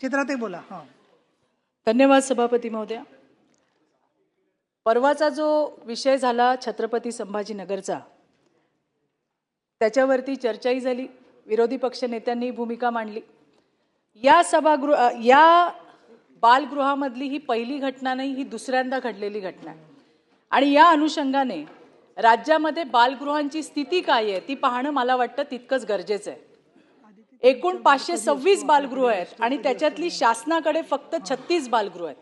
चित्रात बोला हां. धन्यवाद सभापती महोदया. परवाचा जो विषय झाला छत्रपती संभाजीनगरचा त्याच्यावरती चर्चाही झाली विरोधी पक्ष नेत्यांनी भूमिका मांडली. या सभागृह या बालगृहामधली ही पहिली घटना नाही ही दुसऱ्यांदा घडलेली घटना आहे. आणि या अनुषंगाने राज्यामध्ये बालगृहांची स्थिती काय आहे ती पाहणं मला वाटतं तितकंच गरजेचं आहे. एकूण पाचशे सव्वीस बालगृह आहेत आणि त्याच्यातली शासनाकडे फक्त छत्तीस बालगृह आहेत.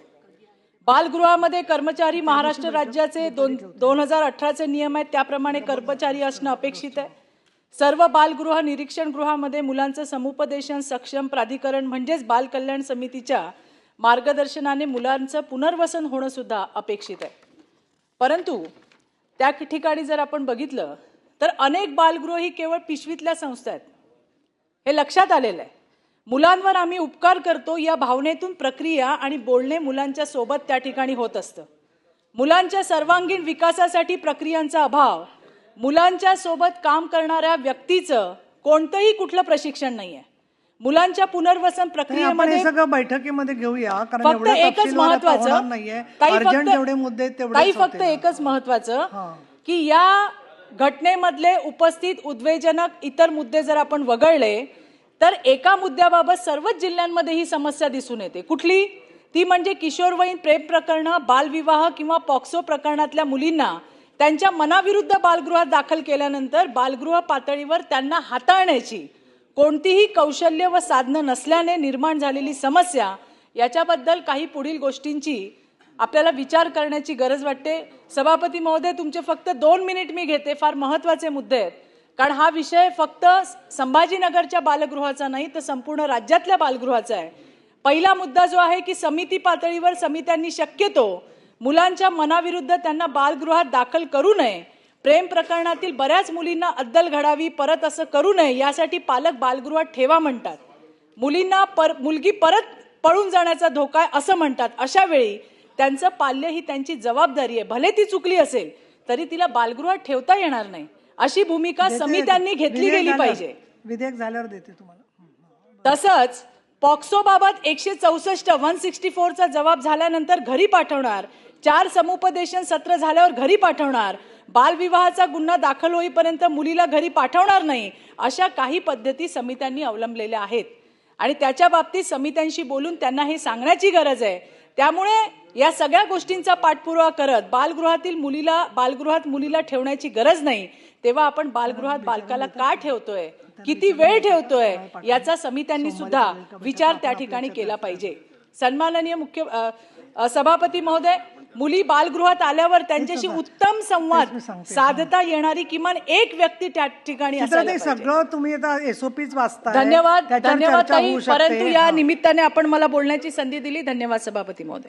बालगृहामध्ये कर्मचारी महाराष्ट्र राज्याचे दोन दोन हजार अठराचे नियम आहेत. त्याप्रमाणे कर्मचारी असणं अपेक्षित आहे. सर्व बालगृह निरीक्षण गृहामध्ये मुलांचं समुपदेशन सक्षम प्राधिकरण म्हणजेच बाल कल्याण समितीच्या मार्गदर्शनाने मुलांचं पुनर्वसन होणं सुद्धा अपेक्षित आहे. परंतु त्या ठिकाणी जर आपण बघितलं तर अनेक बालगृह ही केवळ पिशवीतल्या संस्था आहेत. हे लक्षात आलेलं आहे मुलांवर आम्ही उपकार करतो या भावनेतून प्रक्रिया आणि बोलणे मुलांच्या सोबत त्या ठिकाणी होत असतं मुलांच्या सर्वांगीण विकासासाठी प्रक्रियांचा अभाव मुलांच्या सोबत काम करणाऱ्या व्यक्तीचं कोणतंही कुठलं प्रशिक्षण नाहीये मुलांच्या पुनर्वसन नाही, प्रक्रियेमध्ये सगळं बैठकीमध्ये घेऊया फक्त एकच महत्वाचं नाहीये काही फक्त मुद्दे काही फक्त. एकच महत्वाचं. की या घटनेमधले उपस्थित उद्वेजनक इतर मुद्दे जर आपण वगळले तर एका मुद्द्याबाबत सर्वच जिल्ह्यांमध्ये ही समस्या दिसून येते. कुठली? ती म्हणजे किशोरवयीन प्रेम प्रकरणं बालविवाह किंवा पॉक्सो प्रकरणातल्या मुलींना त्यांच्या मनाविरुद्ध बालगृहात दाखल केल्यानंतर बालगृह पातळीवर त्यांना हाताळण्याची कोणतीही कौशल्य व साधनं नसल्याने निर्माण झालेली समस्या याच्याबद्दल काही पुढील गोष्टींची आपल्याला विचार करण्याची गरज वाटते. सभापती महोदय तुमचे फक्त दोन मिनिट मी घेते. फार महत्त्वाचे मुद्दे आहेत. कारण हा विषय फक्त संभाजीनगरच्या बालगृहाचा नाही तर संपूर्ण राज्यातल्या बालगृहाचा आहे. पहिला मुद्दा जो आहे की समिती पातळीवर समित्यांनी शक्यतो मुलांच्या मनाविरुद्ध त्यांना बालगृहात दाखल करू नये. प्रेम प्रकरणातील बऱ्याच मुलींना अद्दल घडावी परत असं करू नये यासाठी पालक बालगृहात ठेवा म्हणतात. मुलींना पर मुलगी परत पळून जाण्याचा धोका आहे असं म्हणतात. अशा वेळी त्यांचं पाल्य ही त्यांची जबाबदारी आहे. भले ती चुकली असेल तरी तिला बालगृहात ठेवता येणार नाही. अशी भूमिका समित्यांनी घेतली गेली पाहिजे. विधेयक झाल्यावर देते तुम्हाला. तसंच पॉक्सो बाबत एकशे चौसष्ट वन सिक्स्टी फोरचा जबाब झाल्यानंतर घरी पाठवणार. चार समुपदेशन सत्र झाल्यावर घरी पाठवणार. बालविवाहाचा गुन्हा दाखल होईपर्यंत मुलीला घरी पाठवणार नाही अशा काही पद्धती समित्यांनी अवलंबलेल्या आहेत. आणि त्याच्या बाबतीत समित्यांशी बोलून त्यांना हे सांगण्याची गरज आहे. त्यामुळे या सगळ्या गोष्टींचा पाठपुरावा करत बालगृहातील मुलीला बालगृहात मुलीला ठेवण्याची गरज नाही तेव्हा आपण बालगृहात बालकाला का ठेवतोय? किती वेळ ठेवतोय? याचा समित्यांनी सुद्धा विचार त्या ठिकाणी केला पाहिजे. सन्माननीय मुख्य सभापती महोदय मुली बालगृहात आल्यावर त्यांच्याशी उत्तम संवाद. साधता येणारी किमान एक व्यक्ती त्या ठिकाणी. सगळं तुम्ही आता एसओपीच वाचताय धन्यवाद धन्यवाद. परंतु या. निमित्ताने आपण मला बोलण्याची संधी दिली धन्यवाद सभापती महोदय